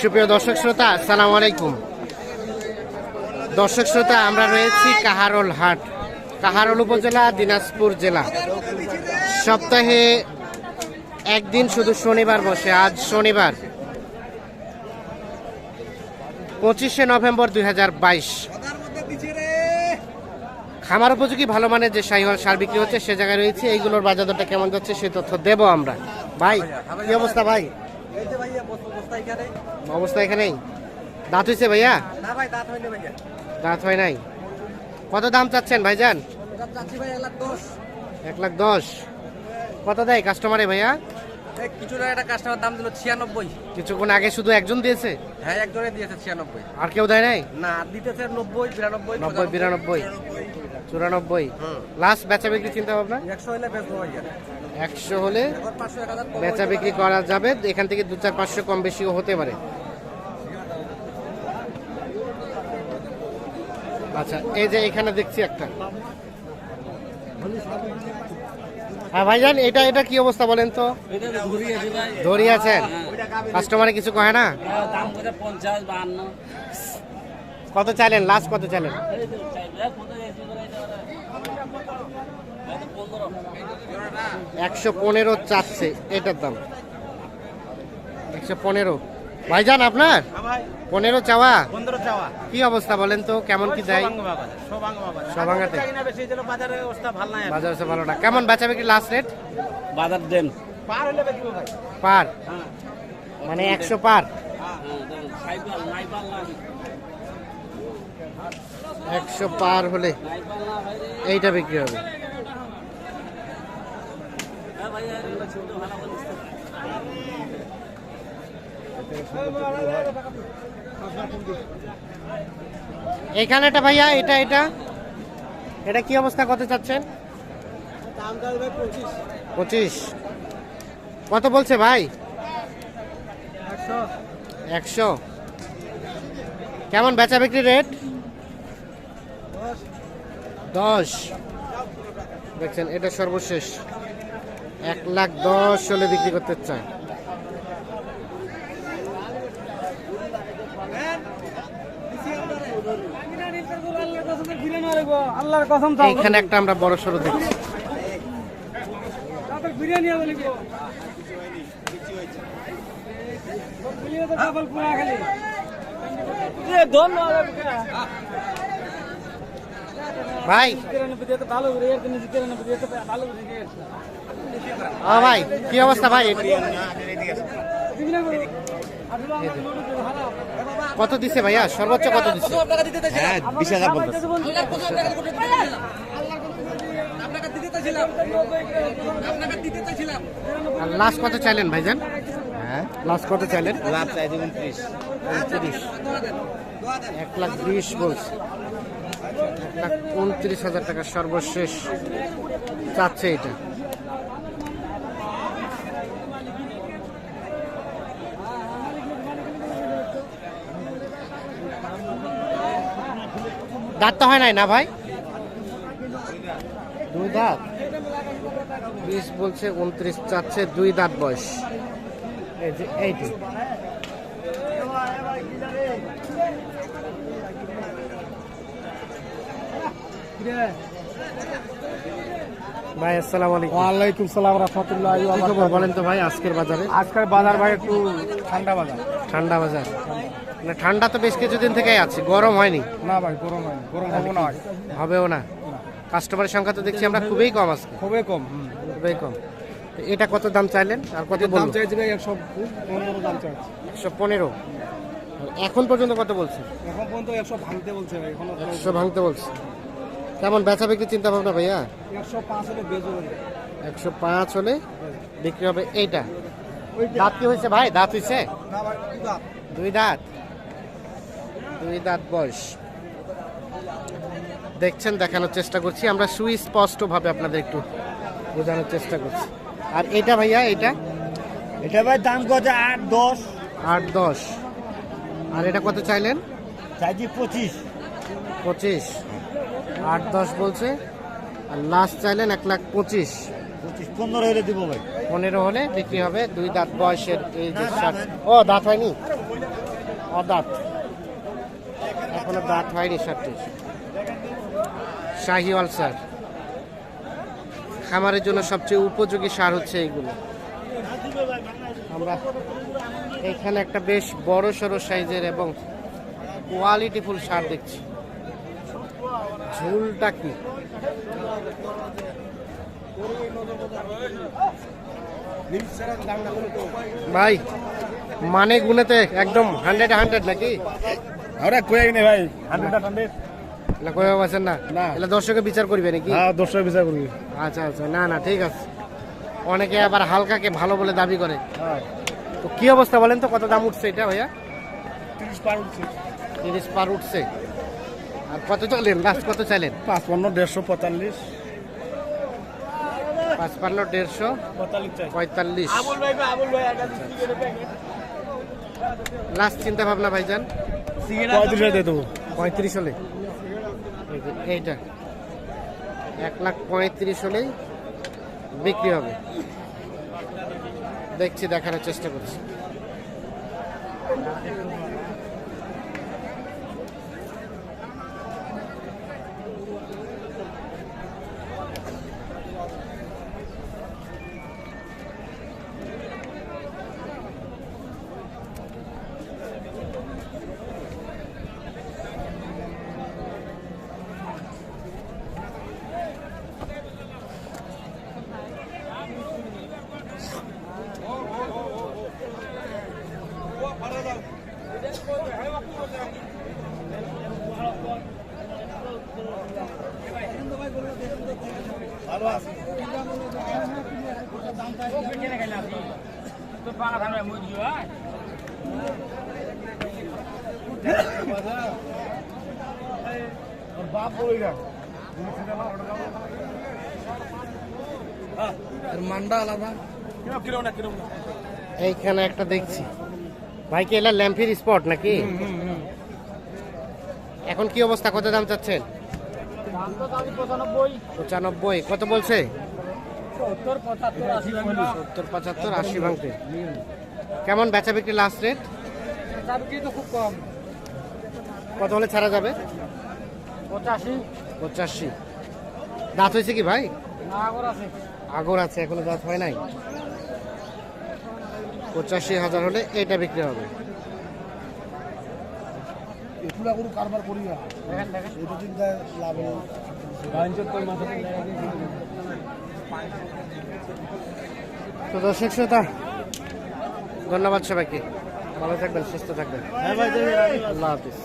সুপ্রিয় দর্শক শ্রোতা, আসসালামু আলাইকুম। দর্শক শ্রোতা, আমরা রয়েছি কাহারোল হাট, কাহারোল উপজেলা, দিনাজপুর জেলা। সপ্তাহে একদিন শুধু শনিবার বসে, আজ শনিবার, পঁচিশে নভেম্বর দুই হাজার বাইশ। খামার উপযোগী ভালো মানের যে শাহিওয়াল সার বিক্রি হচ্ছে, সে জায়গায় রয়েছে। এইগুলোর বাজার দরটা কেমন যাচ্ছে, সে তথ্য দেবো আমরা। ভাই কি অবস্থা ভাই? অবস্থা এখানেই? দাঁত হয়েছে ভাইয়া? দাঁত হয় নাই। কত দাম চাচ্ছেন ভাইজান? ভাই এক লাখ দশ। এক লাখ দশ কত দেয় কাস্টমারে ভাইয়া? একটা কাস্টমার দাম দিল ছিয়ানব্বই কিছুক্ষণ আগে শুধু একজন দিয়েছে? হ্যাঁ একজনে দিয়েছে ছিয়ানব্বই। আর কেউ দেয় নাই? না দিতেছে নব্বই বিরানব্বই নব্বই বিরানব্বই। চুরানব্বই। লাস্ট বেচা বিক্রি চিন্তা ভাবনা? একশো হলে বেচবো ভাইয়া একশো হলে বেচা বিক্রি করা যাবে। এখান থেকে দু চার পাঁচশো কম বেশিও হতে পারে। আচ্ছা এই যে এখানে দেখছি একটা। হ্যাঁ ভাইজান, এটা এটা কি অবস্থা বলেন তো? ধরি আছেন? কাস্টমারে কিছু কয় না? কত চাইলেন? লাস্ট কত চাইলেন? একশো পনেরো চাচ্ছে এটার দাম। একশো পনেরো। ভাইজান আপনার? পনেরো চাওয়া? পনেরো চাওয়া। কি অবস্থা বলেন তো কেমন কি যায় সবাঙ্গাতে। বেশি অবস্থা ভালো না। কেমন বেচা বিক্রি লাস্ট রেট বাজার দেন। পার হলে বেচবো ভাই। পার? মানে একশো পার? হ্যাঁ একশো পার হলে। এইটা বিক্রি হবে। হবে। এইখানেটা ভাইয়া এটা এটা। এটা কি অবস্থা? কত চাচ্ছেন? পঁচিশ। কত বলছে ভাই? একশো। কেমন বেচা বিক্রি রেট? দশ। দেখছেন এটা সর্বশেষ। এক লাখ দশ হলে বিক্রি করতে চায়। এইখানে একটা আমরা বড় সড়ো দেখছি। হবে ভাই। ও ভাই কি অবস্থা ভাই? কত দিছে ভাইয়া? সর্বোচ্চ কত দিছে? হ্যাঁ বিশ হাজার লাস্ট কত চাইলেন ভাইজান? হ্যাঁ। লাস্ট কত চাইলেন? লাভ চাইছে উনত্রিশ এক লাখ বিশ বলছে। উনত্রিশ হাজার টাকা সর্বশেষ চাচ্ছে এটা। দাঁত তো হয় নাই না ভাই? দুই দাঁত? বিশ বলছে, উনত্রিশ চাচ্ছে, দুই দাঁত বয়স। এইটি। ভাই আসসালামু আলাইকুম। ওয়ালাইকুম সালাম রহমতুল্লাহ কি খবর বলেন তো ভাই আজকের বাজারে? আজকের বাজার ভাই একটু ঠান্ডা বাজার। ঠান্ডা বাজার। না ঠান্ডা তো বেশ কিছুদিন থেকেই আছে গরম হয়নি। না ভাই গরম হয় গরম হব না হবেও না। কাস্টমারের সংখ্যা তো দেখছি আমরা খুবই কম আজকে। খুবই কম খুবই কম। এটা কত দাম চাইলেন? আর কত দাম চাইছি ভাই একশো পনেরো দাম চাইছি। একশো পনেরো। এখন পর্যন্ত কত বলছে এখন পর্যন্ত একশো ভাঙতে বলছে ভাই এখনও একশো ভাঙতে বলছে। কেমন বেচা বিক্রি চিন্তা ভাবনা ভাইয়া? একশো পাঁচ হলে বিক্রি হবে এইটা। দাঁত কি হয়েছে ভাই? দাঁত হয়েছে? দুই দাঁত। দুই দাঁত? বয়স। দেখছেন দেখানোর চেষ্টা করছি। আমরা সুস্পষ্ট ভাবে আপনাদের একটু বোঝানোর চেষ্টা করছি। আর এটা ভাইয়া এটা? এটা ভাই দাম কত আট দশ। আট দশ। আর এটা কত চাইলেন? চাইছি পঁচিশ। পঁচিশ। আট দশ বলছে। আর লাস্ট চাইলেন এক লাখ পঁচিশ। পঁচিশ পনেরো হলে দিব ভাই। পনেরো হলে বিক্রি হবে। দুই দাঁত বয়সের এই যে ও দাঁত হয়নি? ও দাঁত এখনও দাঁত হয়নি সারটির শাহিওয়াল সার খামারের জন্য সবচেয়ে উপযোগী সার হচ্ছে এইগুলো। আমরা এখানে একটা বেশ বড় সড়ো সাইজের এবং কোয়ালিটিফুল সার দেখছি। ঝুলটা কি? ভাই মানে গুনেতে একদম হান্ড্রেড হান্ড্রেড নাকি? আমরা কয়ে নে ভাই হান্ড্রেড হান্ড্রেড না কয়ে পাচ্ছেন না? না। এগুলো দর্শকে বিচার করবে নাকি? হ্যাঁ বিচার করবি। আচ্ছা আচ্ছা না না ঠিক আছে। অনেকে আবার হালকাকে ভালো বলে দাবি করে। হ্যাঁ। তো কি অবস্থা বলেন তো কত দাম উঠছে এটা ভাইয়া? তিরিশ পার উঠছে। তিরিশ পার উঠছে। আর কত চাইলেন লাস্ট কত চাইলেন? পাঁচপান্ন দেড়শো পঁয়তাল্লিশ। পাঁচপান্ন দেড়শো পঁয়তাল্লিশ লাস্ট চিন্তা ভাবনা ভাইজান? পঁয়ত্রিশ দেবো। পঁয়ত্রিশ হলে? এইটা। এক লাখ পঁয়ত্রিশ হলেই বিক্রি হবে। দেখছি দেখানোর চেষ্টা করছি। মান্ডা আলাদা এইখানে একটা দেখছি। ভাই কি এলা ল্যাম্পির স্পট নাকি? এখন কি অবস্থা? কত দাম চাচ্ছেন? পঁচানব্বই। কত বলছে? সত্তর পঁচাত্তর আশি ভাঙতে। কেমন বেচা বিক্রি লাস্ট রেট খুব কম। কত হলে ছাড়া যাবে? পঁচাশি। পঁচাশি। দাঁত হয়েছে কি ভাই? আগর আছে। আগর আছে এখনও দাঁত হয় নাই। পঁচাশি হাজার হলে এটা বিক্রি হবে। এগুলা গরু কারবার করি না। এটা চিন্তা লাভ তো দর্শক শ্রোতা ধন্যবাদ সবাইকে। ভালো থাকবেন সুস্থ থাকবেন। হ্যাঁ ভাই আল্লাহ হাফিজ।